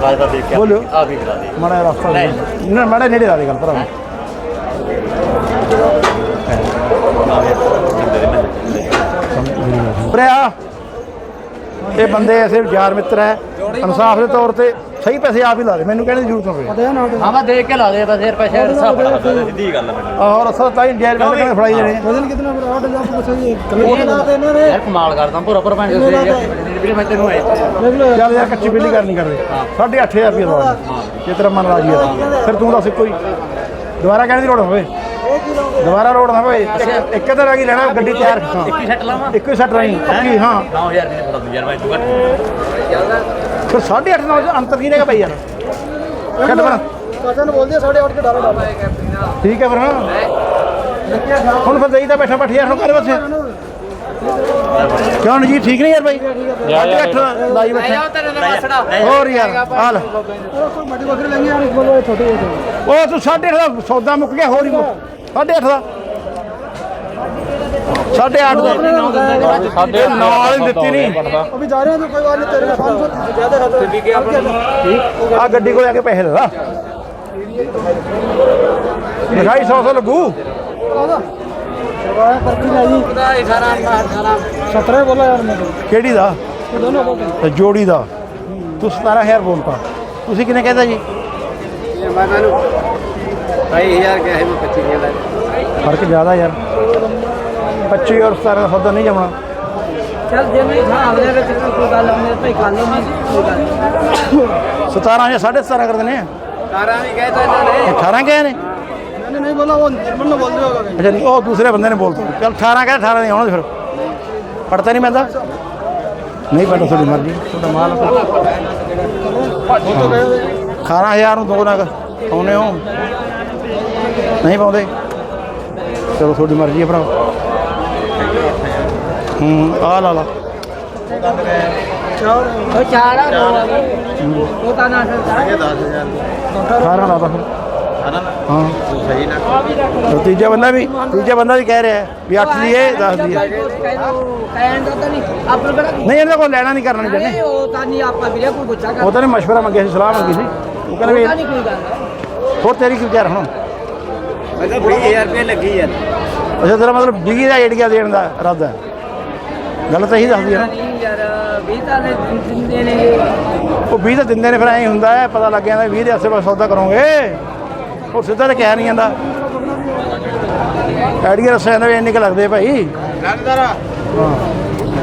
ਕਰਾਜ ਦਾ ਦੇਖ ਕੇ ਬੋਲਿਓ। ਆ ਵੀ ਕਰਾ ਦੇ। ਮਾੜਾ ਜਿਹਾ ਰਸਤਾ ਨਾ ਮਾੜਾ ਨੇੜੇ ਲਾ ਦੇ ਗੱਲ ਭਰਾ ਪ੍ਰਿਆ ਇਹ ਬੰਦੇ ਐਸੇ ਯਾਰ ਮਿੱਤਰ ਹੈ। ਇਨਸਾਫ ਦੇ ਤੌਰ ਤੇ ਸਹੀ ਪੈਸੇ ਆਪ ਹੀ ਲਾ ਦੇ ਮੈਨੂੰ ਕਹਿਣ ਦੀ ਜ਼ਰੂਰਤ ਨਾ ਪਵੇ ਹਾਂ ਮੈਂ ਦੇਖ ਕੇ ਲਾ ਦੇ ਪੈਸੇ ਹਿਸਾਬ ਸਿੱਧੀ ਗੱਲ ਹੈ ਔਰ ਅਸਲ ਤਾਂ ਇੰਡੀਆ ਵਿੱਚ ਕਿਵੇਂ ਫੜਾਈ ਜਾਣੇ ਵਜ਼ਨ ਕਿਤਨਾ ਬੜਾ ਆਟ ਲੱਗ ਪੁੱਛੋ ਜੀ ਨਾ ਤੇ ਇਹਨਾਂ ਨੇ। ਯਾਰ ਕਮਾਲ ਕਰਦਾ ਪੂਰਾ ਪਰ ਪੈਂਦੇ ਸੀ ਵੀਰੇ ਮੈਂ ਤੈਨੂੰ ਆਏ। ਚੱਲ ਯਾਰ ਕੱਚੀ ਬਿੱਲੀ ਕਰਨੀ ਕਰਦੇ 8500 ਰੁਪਏ ਦਾ। ਜੇ ਤੇਰਾ ਮਨ ਰਾਜੀ ਹੈ। ਫਿਰ ਤੂੰ ਦੱਸ ਕੋਈ ਦੁਬਾਰਾ ਕਹਿਣ ਦੀ ਲੋੜ ਹੋਵੇ। ਦੁਬਾਰਾ ਰੋਡ ਨਾ ਹੋਏ ਇੱਕ ਤਾਂ ਰਹਿ ਗਈ ਲੈਣਾ ਗੱਡੀ ਤਿਆਰ। ਇੱਕੀ ਸੱਟ ਲਾਵਾਂ? ਇੱਕੀ ਸੱਟ ਰਹੀ ਹਾਂ। 9000 ਦੀ ਫੜਾ ਯਾਰ ਮੈਂ ਤੂੰ ਫਿਰ 8.5 ਦਾ ਅੰਤਰ ਕੀ ਰਹਿ ਗਿਆ ਭਾਈ ਯਾਰ? ਛੱਡ ਬਣਾ ਕਸਨ ਬੋਲਦੇ 8.5 ਕੇ ਡਾਲਰ ਡਾਲਰ ਠੀਕ ਹੈ ਫਿਰ ਹਾਂ। ਹੁਣ ਫਿਰ ਜਾਈਦਾ ਬੈਠਾ ਬੈਠ ਯਾਰ ਹੁਣ ਕਰ ਬਸੇ ਕਿਉਂ ਜੀ ਠੀਕ ਨਹੀਂ ਯਾਰ ਬਾਈ ਯਾਰ ਯਾਰ ਲਾਈ ਬੈਠਾ। ਹੋਰ ਯਾਰ ਹਾਲ ਉਹ ਤੂੰ 8.5 ਦਾ ਸੌਦਾ ਮੁੱਕ ਗਿਆ ਹੋਰ ਹੀ 8.5 ਦਾ। ਸਾਢੇ 8 ਦਾ। ਸਾਡੇ ਨਾਲ ਹੀ ਦਿੱਤੀ ਨਹੀਂ। ਅਭੀ ਜਾ ਰਹੇ ਹਾਂ ਕੋਈ ਵਾਰ ਨਹੀਂ ਤੇਰੇ 500 ਜ਼ਿਆਦਾ ਖਤਰ ਠੀਕ ਹੈ ਠੀਕ ਆ ਗੱਡੀ ਕੋਲ ਆ ਕੇ ਪੈਸੇ ਲਾ ਲਿਖਾਈ 100 ਲੱਗੂ। ਕਿਹੜੀ ਦਾ? ਦੋਨੋਂ ਜੋੜੀ ਦਾ। ਤੂੰ 17000 ਬੋਲਤਾ ਤੁਸੀਂ ਕਿਨੇ ਕਹਿੰਦਾ ਜੀ? ਮੈਂ ਤੁਹਾਨੂੰ 22000 ਕਿਹਾ ਮੈਂ 25 ਫ਼ਰਕ ਜ਼ਿਆਦਾ ਯਾਰ। 25 ਔਰ 17 ਦਾ ਸੌਦਾ ਨਹੀਂ ਜਮਣਾ। ਚਲ ਜੇ ਮੈਂ ਹਾਂ ਅਗਲੇ ਵਿੱਚ ਕੋਈ ਗੱਲ ਮੇਰੇ ਭਾਈ ਕਰ ਲਓ ਮੈਂ ਕੋਈ ਗੱਲ ਨਹੀਂ। 17 ਜਾਂ 17.5 ਕਰਦੇ ਨੇ 18 ਵੀ ਕਹੇ ਤਾਂ ਇਹਨਾਂ ਨੇ। ਕਹੇ ਨੇ? ਨਹੀਂ ਨਹੀਂ ਬੋਲਾ ਉਹ ਨਿਰਮਲ ਨੂੰ ਬੋਲਦੇ ਹੋਗਾ। ਅੱਛਾ ਨਹੀਂ ਉਹ ਦੂਸਰੇ ਬੰਦੇ ਨੇ ਬੋਲਤਾ। ਚਲ 18 ਕਹੇ 18 ਨਹੀਂ ਆਉਣਾ ਫਿਰ। ਪੜਤਾ ਨਹੀਂ ਪੈਂਦਾ? ਨਹੀਂ ਪੜਦਾ ਤੁਹਾਡੀ ਮਰਜ਼ੀ। ਤੁਹਾਡਾ ਮਾਲ ਖਾਣਾ ਹਜ਼ਾਰ ਨੂੰ ਦੋ ਨਗ ਪਾਉਨੇ ਹੋ। ਨਹੀਂ ਪਾਉਂਦੇ? ਚਲੋ ਤੁਹਾਡੀ ਮਰਜ਼ੀ ਹੈ ਭਰਾ ਹੂੰ ਆ ਲਾ ਲਾ। ਉਹ ਚਾਰ ਆ ਦੋ ਆ। ਉਹ ਤਾਂ ਨਾ। ਤੀਜਾ ਬੰਦਾ ਵੀ ਤੀਜਾ ਬੰਦਾ ਵੀ ਕਹਿ ਰਿਹਾ ਵੀ ਅੱਠ ਦੀ ਇਹ 10 ਦੀ ਨਹੀਂ ਇਹਨਾਂ ਕੋਲ ਲੈਣਾ ਨਹੀਂ ਕਰਨਾ ਨਹੀਂ ਜਣੇ ਉਹ ਤਾਂ ਨਹੀਂ ਆਪਾਂ ਵੀਰੇ ਕੋਈ ਗੁੱਸਾ ਕਰ। ਉਹ ਤਾਂ ਨੇ ਮੰਗਿਆ ਸੀ ਸਲਾਹ ਮੰਗੀ ਸੀ। ਉਹ ਕਹਿੰਦਾ ਵੀ ਹੋਰ ਤੇਰੀ ਕੀ ਵਿਚਾਰ ਹੁਣ? ਮੈਂ ਤਾਂ 20000 ਰੁਪਏ ਲੱਗੀ ਯਾਰ। ਅੱਛਾ ਤੇਰਾ ਮਤਲਬ ਬਿਗੀ ਦਾ ਆਈਡੀਆ ਦੇਣ ਦਾ ਇਰਾਦਾ ਹੈ। ਗੱਲ ਤਾਂ ਇਹੀ ਦੱਸਦੀ ਹੈ ਨਾ। ਯਾਰ 20 ਤਾਂ ਦਿੰਦੇ ਨੇ। ਉਹ 20 ਤਾਂ ਦਿੰਦੇ ਨੇ ਫਿਰ ਐ ਹੁੰਦਾ ਪਤਾ ਲੱਗ ਜਾਂਦਾ 20 ਦੇ ਆਸੇ ਪਾਸੇ ਸੌਦਾ ਕਰੋਗੇ। ਉਹ ਸਿੱਧਾ ਤਾਂ ਕਹਿ ਨਹੀਂ ਜਾਂਦਾ। ਆਈਡੀਆ ਰਸਾਇਣ ਵੀ ਇੰਨੇ ਕ ਲੱਗਦੇ ਭਾਈ। ਹਾਂ।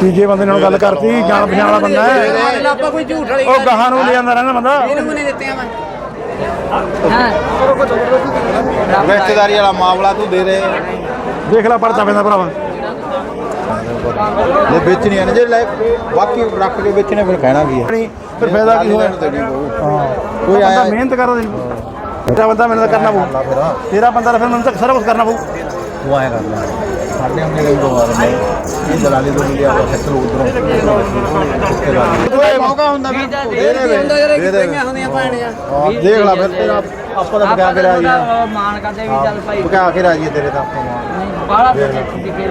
ਤੀਜੇ ਬੰਦੇ ਨਾਲ ਗੱਲ ਕਰਤੀ ਜਾਣ ਪਛਾਣ ਵਾਲਾ ਬੰਦਾ ਹੈ। ਆਪਾਂ ਕੋਈ ਝੂਠ ਵਾਲੀ ਉਹ ਗਾਹਾਂ ਨੂੰ ਲੈ ਜਾਂਦਾ ਰਹਿੰਦਾ ਬੰਦਾ। ਇਹਨੂੰ ਨਹੀਂ ਦਿੱਤੀਆਂ ਮੈਂ। ਹਾਂ। ਰਿਸ਼ਤੇਦਾਰੀ ਵਾਲਾ ਮਾਮਲਾ ਤੂੰ ਦੇ ਦੇ। ਦੇਖ ਲੈ ਪੜਤਾ ਪੈਂਦਾ ਭਰਾਵਾ। ਜੇ ਵੇਚਣੀ ਹੈ ਨਾ ਜੇ ਲੈ ਬਾਕੀ ਰੱਖ ਕੇ ਵੇਚਣੇ ਫਿਰ ਕਹਿਣਾ ਕੀ ਹੈ ਨਹੀਂ ਫਿਰ ਫਾਇਦਾ ਕੀ ਹੋਇਆ। ਹਾਂ। ਕੋਈ ਆਇਆ ਮਿਹਨਤ ਕਰਦਾ ਨਹੀਂ ਤੇਰਾ ਬੰਦਾ ਮੈਨੂੰ ਤਾਂ ਕਰਨਾ ਪਊ ਤੇਰਾ ਬੰਦਾ ਤਾਂ ਫਿਰ ਮੈਨੂੰ ਤਾਂ ਸਾਰਾ ਕੁਝ ਕਰਨਾ ਪਊ। ਆਇਆ ਕਰ ਲੈ ਸਾਡੇ ਆਪਣੇ ਲਈ ਬਵਾ ਦੇ ਇਹ ਦਲਾਲੀ ਤੋਂ ਲਿਆ ਆਪਾਂ ਖੱਟ ਲੋ ਉਧਰੋਂ ਮੌਕਾ ਹੁੰਦਾ ਫਿਰ। ਦੇ ਦੇ ਦੇ ਦੇਖ ਲੈ ਫਿਰ ਤੇਰਾ ਆਪਾਂ ਤਾਂ ਬਗਾ ਕੇ ਰਾਜੀ ਆ। ਮਾਨ ਕਰਦੇ ਵੀ ਚੱਲ ਭਾਈ। ਬਗਾ ਕੇ ਰਾਜੀ ਤੇਰੇ ਤਾਂ ਆਪਾਂ ਬਾਹਲਾ ਦਿਖੇ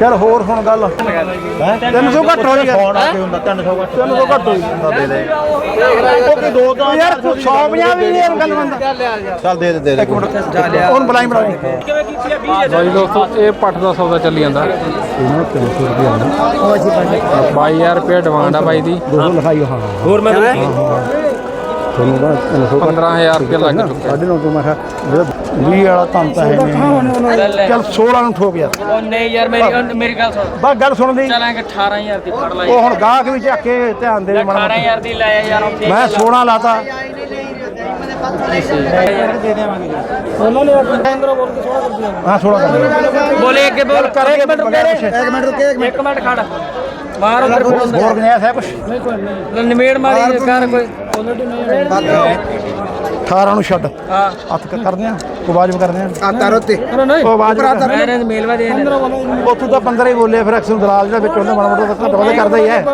ਚੱਲ ਹੋਰ ਹੁਣ ਗੱਲ। ਹੈ? 300 ਘੱਟ ਹੋ ਗਿਆ ਫੋਨ ਆ ਕੇ ਹੁੰਦਾ 300 ਘੱਟ। 300 ਘੱਟ ਹੋਈ ਹੁੰਦਾ ਦੇ ਦੇ। ਉਹ ਕਿ ਦੋ ਤਾਂ ਯਾਰ 150 ਵੀ ਨਹੀਂ ਗੱਲ ਬੰਦਾ। ਚੱਲ ਦੇ ਦੇ ਦੇ ਦੇ। ਹੁਣ ਬਲਾਈ ਬਣਾ ਬਾਈ ਦੋਸਤੋ ਇਹ ਪੱਟ ਦਾ ਸੌਦਾ ਚੱਲੀ ਜਾਂਦਾ। 22000 ਰੁਪਏ ਡਿਮਾਂਡ ਆ ਬਾਈ ਦੀ। ਦੋ ਲਿਖਾਈ ਹਾਂ ਹੋਰ ਮੈਂ ਤੁਹਾਨੂੰ 300 15000 ਰੁਪਏ ਲੱਗ ਚੁੱਕਿਆ ਸਾਢੇ ਨੌ ਤੋਂ ਮੈਂ ਕਿਹਾ ਜਿਹੜਾ 20 ਵਾਲਾ ਤਾਂ ਤਾਂ ਹੈ ਨਹੀਂ। ਚੱਲ 16 ਨੂੰ ਠੋਕ ਯਾਰ। ਉਹ ਨਹੀਂ ਯਾਰ ਮੇਰੀ ਮੇਰੀ ਗੱਲ ਸੁਣ। ਬਸ ਗੱਲ ਸੁਣ ਲਈ ਚਲਾਂਗੇ 18000 ਦੀ ਫੜ ਲੈ। ਉਹ ਹੁਣ ਗਾਹਕ ਵੀ ਚੱਕ ਕੇ ਧਿਆਨ ਦੇ ਮੋਟਾ। 18000 ਦੀ ਲੈ ਆ ਯਾਰ ਉੱਥੇ ਮੈਂ 16 ਲਾਤਾ। ਉਹਨਾਂ ਨੇ ਅੰਦਰੋਂ ਬੋਲ ਕੇ ਸੋਹਣਾ ਕਰ ਦਿਆ ਹਾਂ 16 ਕਰ ਦੇ। ਬੋਲੇ ਅੱਗੇ ਬੋਲ। ਕਰੇ ਇੱਕ ਮਿੰਟ ਰੁਕ ਰੇ ਇੱਕ ਮਿੰਟ ਰੁਕੇ ਇੱਕ ਇੱਕ ਮਿੰਟ ਖੜ। ਬਾਹਰ ਉਧਰ ਹੋਰ ਗਨਿਆਸ ਹੈ ਕੁਛ। ਨਿਮੇੜ ਮਾਰੀ ਕਰ ਕੋਈ ਮਿੰਟ 18 ਨੂੰ ਛੱਡ। ਹਾਂ। ਹੱਥ ਕਰਦੇ ਆ ਵਾਜਬ ਕਰਦੇ ਆ। ਆ ਤਾਰੋ ਤੇ। ਉਹ ਵਾਜਬ ਮੈਂ ਨੇ ਮੇਲਵਾ ਦੇ ਉੱਥੋਂ ਤਾਂ 15 ਹੀ ਬੋਲੇ ਫਿਰ ਅਕਸਰ ਦਲਾਲ ਜਿਹੜਾ ਵਿੱਚ ਹੁੰਦਾ ਮਾੜਾ ਮੋਟਾ ਘੱਟ ਵੱਧ ਕਰਦਾ ਹੀ ਹੈ।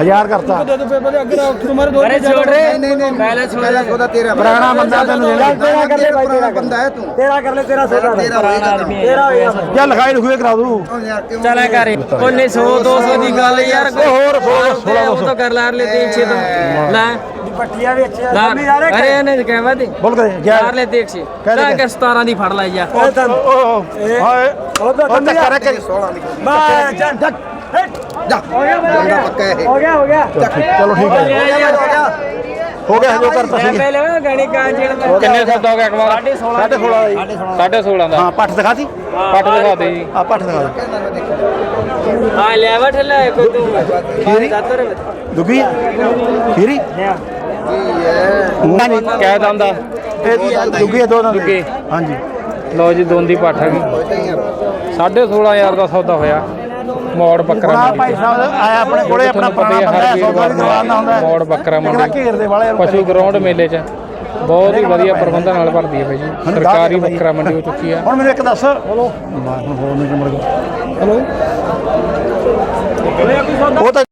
1000 ਕਰਤਾ। ਅਰੇ ਛੋੜ ਰੇ। ਨਹੀਂ ਨਹੀਂ ਪਹਿਲੇ ਛੋੜ ਪਹਿਲਾ ਸੌਦਾ ਤੇਰਾ ਪੁਰਾਣਾ ਬੰਦਾ ਤੈਨੂੰ ਦੇਣਾ। ਤੇਰਾ ਕਰ ਲੈ ਪੁਰਾਣਾ ਬੰਦਾ ਹੈ ਤੂੰ। ਤੇਰਾ ਕਰ ਲੈ ਤੇਰਾ ਸੌਦਾ ਤੇਰਾ ਹੋਏਗਾ ਤਾਂ। ਤੇਰਾ ਜਾਂ ਲਿਖਾਈ ਲਿਖੂਏ ਕਰਾ ਦੂ। ਉਹ ਯਾਰ ਕਿਉਂ ਚਲਾ ਕਰ। ਉਹਨੇ 100 200 ਦੀ ਗੱਲ ਯਾਰ। ਕੋਈ ਹੋਰ, ਹੋਰ, ਸੋਲਾ ਉਹ ਤਾਂ ਕਰ ਲਾ ਲੈ 300 ਤੋਂ। ਲੈ। ਪੱਟੀਆਂ ਵੀ ਅੱਛੇ ਲਾ ਅਰੇ ਇਹਨੇ ਕਹਿਵਾ ਦੇ ਬੋਲ ਕਰੇ ਯਾਰ ਯਾਰ ਲੈ 300 ਕਹਿ ਦੇ ਲੈ ਕਹਿ। ਕੇ। 17 ਦੀ ਫੜ ਲੈ ਯਾਰ ਉਹ ਉਹ ਹਾਏ। ਉਹ ਤਾਂ ਉਹ ਧੱਕਾ ਰੱਖ ਕੇ 16 ਲਿਖੋ ਮੈਂ ਚੱਲ ਜਾ। ਬੰਦਾ ਪੱਕਾ ਹੈ ਹੋ ਗਿਆ ਹੋ ਗਿਆ। ਚਲੋ ਠੀਕ ਹੈ। ਹੋ ਗਿਆ ਜੋ ਕਰਤਾ ਮੈਂ ਸੀ ਪਹਿਲੇ ਗਾਣੀ ਕਾਂ ਜਿਹੜਾ ਕਿੰਨੇ ਸੌਦਾ ਹੋ ਗਿਆ ਅਕਬਰ 16 ਸਾਢੇ 16 ਦਾ। ਜੀ 16.5 ਦਾ। ਹਾਂ ਪੱਠ ਦਿਖਾਤੀ ਪੱਟ ਦਿਖਾ ਦੇ। ਜੀ ਆ ਪੱਠ ਦਿਖਾ ਦੇ। ਹਾਂ ਲੈ ਬੈਠ ਲੈ ਕੋਈ ਤੂੰ। ਖੀਰੀ? ਦੁੱਗੀ ਖੀਰੀ? ਨਹੀਂ ਕਹਿ ਦੰਦਾ ਇਹ ਦੁੱਗੀ ਦੋ ਨਾਲ ਦੁੱਗੀ। ਹਾਂਜੀ। ਲਓ ਜੀ ਦੋਂਦੀ ਪੱਠ ਆ ਗਈ। 16500 ਦਾ ਸੌਦਾ ਹੋਇਆ। ਮੋੜ ਬੱਕਰਾ ਮੰਡੀ ਭਾਈ ਸਾਹਿਬ ਆਇਆ ਆਪਣੇ ਕੋਲੇ ਆਪਣਾ ਪੁਰਾਣਾ ਬੰਦਾ ਸੌਦਾ ਦੀ ਦੁਕਾਨ ਦਾ ਹੁੰਦਾ। ਮੋੜ ਬੱਕਰਾ ਮੰਡੀ ਦੇ ਵਾਲੇ ਪਸ਼ੂ ਗਰਾਊਂਡ ਮੇਲੇ 'ਚ। ਬਹੁਤ ਹੀ ਵਧੀਆ ਪ੍ਰਬੰਧਾਂ ਨਾਲ ਭਰਦੀ ਹੈ ਬਾਈ ਜੀ। ਸਰਕਾਰੀ ਬੱਕਰਾ ਮੰਡੀ ਹੋ ਚੁੱਕੀ ਆ। ਹੁਣ ਮੈਨੂੰ ਇੱਕ ਦੱਸ। ਹਲੋ ਮੈਂ ਹੁਣ ਹੋਰ ਨਹੀਂ ਮੁੜ ਗਿਆ ਹਲੋ। ਉਹ ਤਾਂ